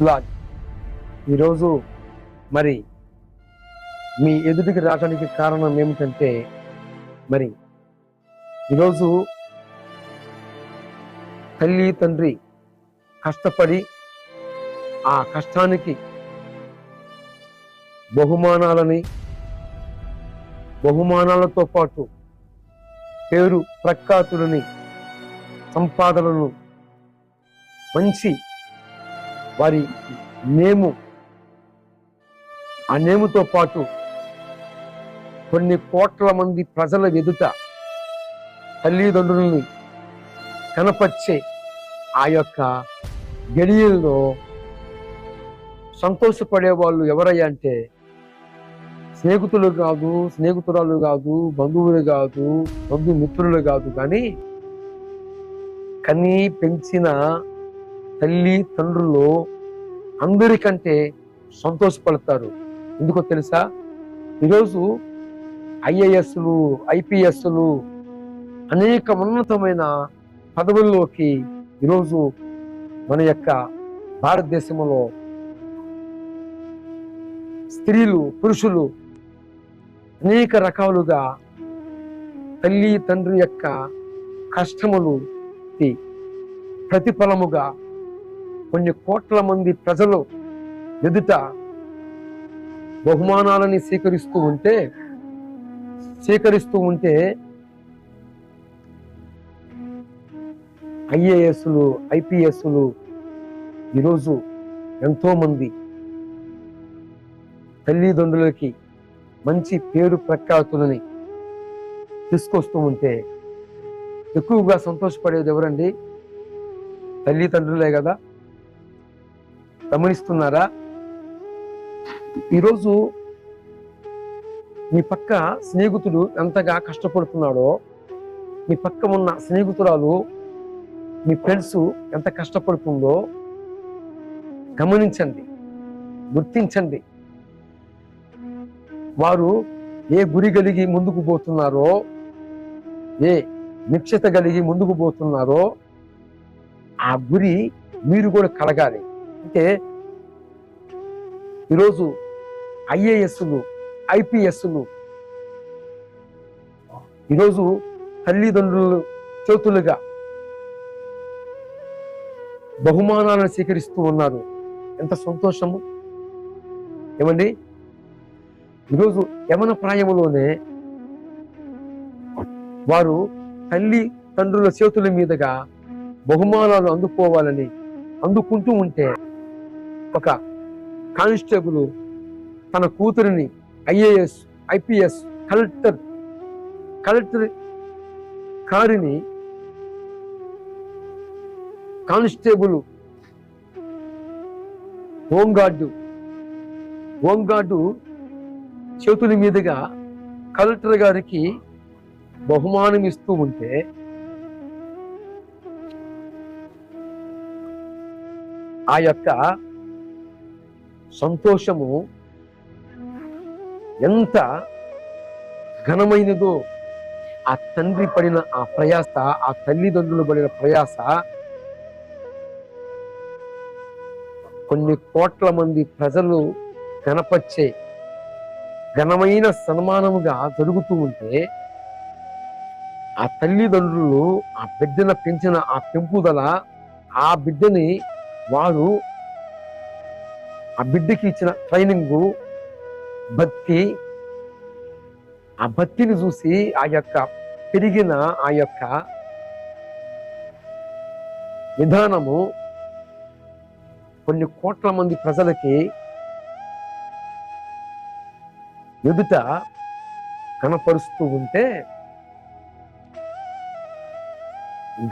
Lord ఈరోజు మరి మీ ఎదుటికి రావడానికి కారణం ఏమిటంటే మరి ఈరోజు తల్లి తండ్రి కష్టపడి ఆ కష్టానికి బహుమానాలని బహుమానాలతో పాటు పేరు ప్రఖ్యాతులని సంపాదనను మంచి వారి నేము ఆ నేముతో పాటు కొన్ని కోట్ల మంది ప్రజల ఎదుట తల్లిదండ్రుల్ని కనపరిచే ఆ యొక్క గడియల్లో సంతోషపడే వాళ్ళు ఎవరయ్యా అంటే స్నేహితులు కాదు స్నేహితురాలు కాదు బంధువులు కాదు బంధుమిత్రులు కాదు. కానీ కనీ పెంచిన తల్లి తండ్రులు అందరికంటే సంతోషపడతారు. ఎందుకో తెలుసా? ఈరోజు ఐఏఎస్లు ఐపీఎస్లు అనేక ఉన్నతమైన పదవుల్లోకి ఈరోజు మన యొక్క భారతదేశంలో స్త్రీలు పురుషులు అనేక రకాలుగా తల్లి తండ్రి యొక్క కష్టములు ప్రతిఫలముగా కొన్ని కోట్ల మంది ప్రజలు ఎదుట బహుమానాలని స్వీకరిస్తూ ఉంటే స్వీకరిస్తూ ఉంటే ఐఏఎస్లు ఐపీఎస్లు ఈరోజు ఎంతోమంది తల్లిదండ్రులకి మంచి పేరు ప్రఖ్యాతులని తీసుకొస్తూ ఉంటే ఎక్కువగా సంతోషపడేది ఎవరండి? తల్లిదండ్రులే కదా. గమనిస్తున్నారా? ఈరోజు మీ పక్క స్నేహితుడు ఎంతగా కష్టపడుతున్నాడో మీ పక్క ఉన్న స్నేహితురాలు మీ ఫ్రెండ్స్ ఎంత కష్టపడుతుందో గమనించండి గుర్తించండి. వారు ఏ గురి కలిగి ముందుకు పోతున్నారో ఏ నిక్షత కలిగి ముందుకు పోతున్నారో ఆ గురి మీరు కూడా కలగాలి అంటే ఈరోజు ఐఏఎస్లు ఐపీఎస్లు ఈరోజు తల్లిదండ్రులు చేతులుగా బహుమానాలను స్వీకరిస్తూ ఉన్నారు. ఎంత సంతోషము. ఏమండి? ఈరోజు యమన ప్రాయములోనే వారు తల్లి తండ్రుల చేతుల మీదుగా బహుమానాలు అందుకోవాలని అందుకుంటూ ఉంటే ఒక కానిస్టేబుల్ తన కూతురిని IAS IPS collector collector కారిని constable home guard home guard చేతుల మీదుగా కలెక్టర్ గారికి బహుమానం ఇస్తూ ఉంటే ఆ యొక్క సంతోషము ఎంత ఘనమైనదో ఆ తండ్రి పడిన ఆ ప్రయాస ఆ తల్లిదండ్రులు పడిన ప్రయాస కొన్ని కోట్ల మంది ప్రజలు కనపరిచే ఘనమైన సన్మానముగా జరుగుతూ ఉంటే ఆ తల్లిదండ్రులు ఆ బిడ్డను పెంచిన ఆ పెంపుదల ఆ బిడ్డని వారు ఆ బిడ్డకి ఇచ్చిన ట్రైనింగు భక్తి ఆ భక్తిని చూసి ఆ యొక్క పెరిగిన ఆ యొక్క విధానము కొన్ని కోట్ల మంది ప్రజలకి ఎదుట కనపరుస్తూ ఉంటే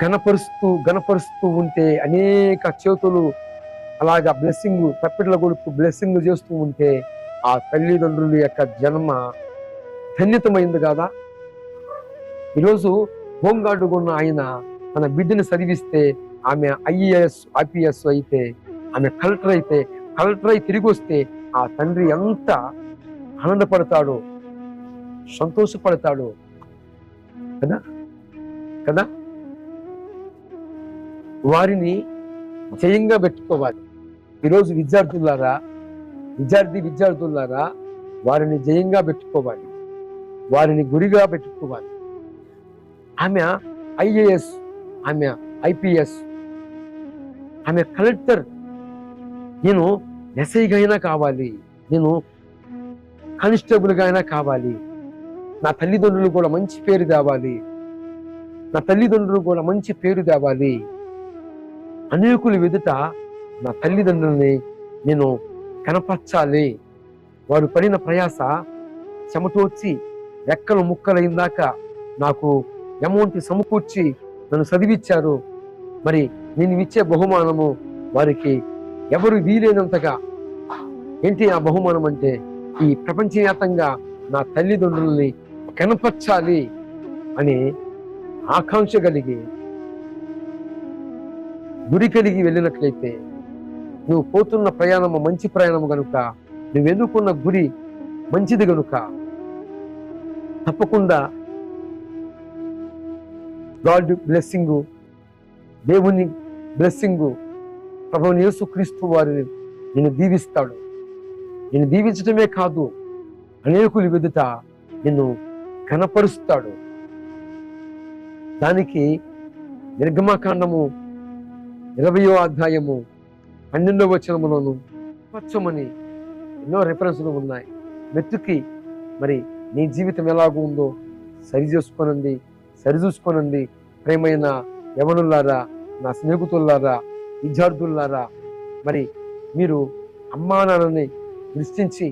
గణపరుస్తూ గణపరుస్తూ ఉంటే అనేక చేతులు అలాగా బ్లెస్సింగ్ తప్పిట్ల కొడుకు బ్లెస్సింగ్ చేస్తూ ఉంటే ఆ తల్లిదండ్రుల యొక్క జన్మ ధన్యతమైంది కదా? ఈరోజు హోంగార్డు ఉన్న ఆయన తన బిడ్డని చదివిస్తే ఆమె ఐఏఎస్ ఐపీఎస్ అయితే ఆమె కలెక్టర్ అయితే కలెక్టర్ అయి తిరిగి వస్తే ఆ తండ్రి ఎంత ఆనందపడతాడో సంతోషపడతాడో కదా? కదా? వారిని జయంగా పెట్టుకోవాలి. ఈరోజు విద్యార్థులారా విద్యార్థి విద్యార్థులారా వారిని జయంగా పెట్టుకోవాలి. వారిని గురిగా పెట్టుకోవాలి. ఆమె ఐఏఎస్ ఆమె ఐపీఎస్ ఆమె కలెక్టర్. నేను ఎస్ఐగా అయినా కావాలి. నేను కానిస్టేబుల్గా అయినా కావాలి. నా తల్లిదండ్రులు కూడా మంచి పేరు తేవాలి. నా తల్లిదండ్రులు కూడా మంచి పేరు తేవాలి. అనేకులు ఎదుట నా తల్లిదండ్రుల్ని నేను కనపరచాలి. వారు పడిన ప్రయాస చెమటోడ్చి రెక్కలు ముక్కలైందాక నాకు అమౌంట్ సమకూర్చి నన్ను చదివిచ్చారు. మరి నేను ఇచ్చే బహుమానము వారికి ఎవరు వీలైనంతగా ఏంటి ఆ బహుమానం అంటే? ఈ ప్రపంచవ్యాప్తంగా నా తల్లిదండ్రుల్ని కనపరచాలి అని ఆకాంక్ష కలిగి గురి కలిగి వెళ్ళినట్లయితే నువ్వు పోతున్న ప్రయాణము మంచి ప్రయాణము గనుక నువ్వు ఎదుర్కొన్న గురి మంచిది గనుక. తప్పకుండా గాడ్ బ్లెస్సింగ్ దేవుని బ్లెస్సింగ్ ప్రభు యేసు క్రీస్తు వారిని నేను దీవిస్తాడు. నేను దీవించడమే కాదు అనేకులు వెదుట నిన్ను కనపరుస్తాడు దానికి నిర్గమాకాండము ఇరవయో అధ్యాయము పన్నెండో వచనములోను స్వచ్ఛమని ఎన్నో రెఫరెన్స్లు ఉన్నాయి. వెతుకి మరి నీ జీవితం ఎలాగూ ఉందో సరి చేసుకోనండి సరి చూసుకోనండి. ప్రేమైన యవనులారా నా స్నేహితులారా విద్యార్థులారా మరి మీరు అమ్మా నాన్నని దృష్టించి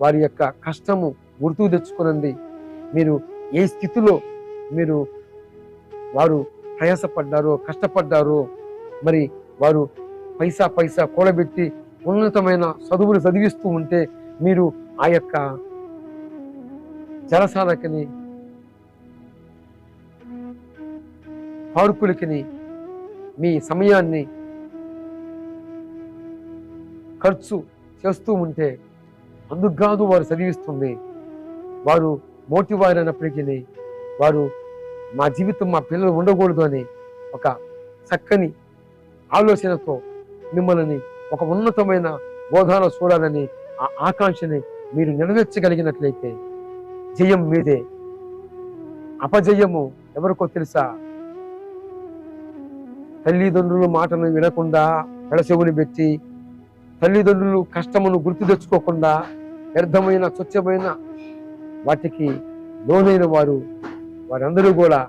వారి యొక్క కష్టము గుర్తు తెచ్చుకోనండి. మీరు ఏ స్థితిలో మీరు వారు ప్రయాసపడ్డారో కష్టపడ్డారో మరి వారు పైసా పైసా కూడబెట్టి ఉన్నతమైన చదువులు చదివిస్తూ ఉంటే మీరు ఆ యొక్క జలసాధకని పార్కులకిని మీ సమయాన్ని ఖర్చు చేస్తూ ఉంటే అందుకు వారు చదివిస్తుంది. వారు మోటివారు అయినప్పటికీ వారు మా జీవితం మా పిల్లలు ఉండకూడదు అని ఒక చక్కని ఆలోచనతో మిమ్మల్ని ఒక ఉన్నతమైన బోధన చూడాలని ఆ ఆకాంక్షని మీరు నెరవేర్చగలిగినట్లయితే జయం మీదే. అపజయము ఎవరికో తెలుసా? తల్లిదండ్రుల మాటను వినకుండా పెడచెవుని పెట్టి తల్లిదండ్రులు కష్టమును గుర్తు తెచ్చుకోకుండా వ్యర్థమైన స్వచ్ఛమైన వాటికి లోనైన వారు వారందరూ కూడా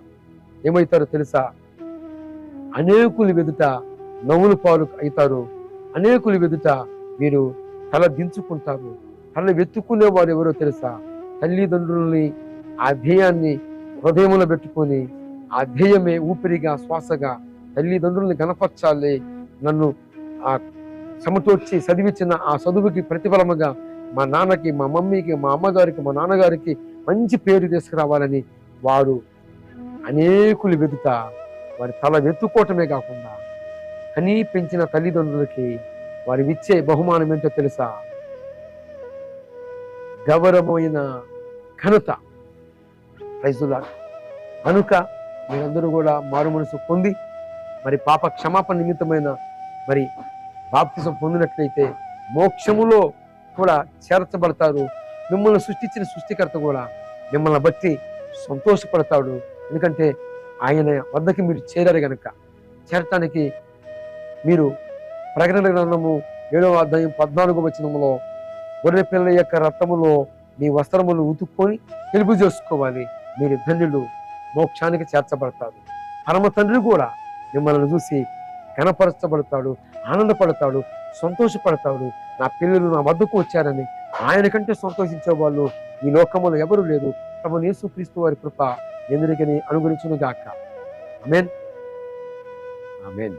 ఏమవుతారో తెలుసా? అనేకులు వెదుట నవ్వులు పాలు అవుతారు. అనేకులు ఎదుట మీరు తల దించుకుంటారు. తల వెతుక్కునే వారు ఎవరో తెలుసా? తల్లిదండ్రుల్ని ఆ ధ్యేయాన్ని హృదయంలో పెట్టుకొని ఆ ధ్యేయమే ఊపిరిగా శ్వాసగా తల్లిదండ్రుల్ని గణపరచాలి నన్ను ఆ సమతూర్చి చదివించిన ఆ చదువుకి ప్రతిఫలముగా మా నాన్నకి మా మమ్మీకి మా అమ్మగారికి మా నాన్నగారికి మంచి పేరు తీసుకురావాలని వారు అనేకులు వెతుట వారి తల వెతుక్కోవటమే కాకుండా కనీ పెంచిన తల్లిదండ్రులకి వారి ఇచ్చే బహుమానం ఏంటో తెలుసా? గౌరవమైన ఘనత. రైతులా కనుక మీరందరూ కూడా మారు మనసు పొంది మరి పాప క్షమాపణ నిమిత్తమైన మరి బాప్తిసం పొందినట్లయితే మోక్షములో కూడా చేర్చబడతారు. మిమ్మల్ని సృష్టించిన సృష్టికర్త కూడా మిమ్మల్ని బట్టి సంతోషపడతాడు. ఎందుకంటే ఆయన వద్దకి మీరు చేరారు కనుక చేరటానికి మీరు ప్రకటన గ్రంథము ఏడవ అధ్యాయం పద్నాలుగు వచనములో గొర్రె పిల్లల యొక్క రక్తములో మీ వస్త్రములు ఉతుక్కొని తెలుపు చేసుకోవాలి. మీరు ధన్యులు. మోక్షానికి చేర్చబడతారు. పరమ తండ్రి కూడా మిమ్మల్ని చూసి కనపరచబడతాడు ఆనందపడతాడు సంతోషపడతాడు. నా పిల్లలు నా వద్దకు వచ్చారని ఆయన కంటే సంతోషించే వాళ్ళు ఈ లోకములో ఎవరు లేరు. తమను యేసు క్రీస్తు వారి కృప ఎందుకని అనుగురించును గాక ఆమెన్. ఆమెన్.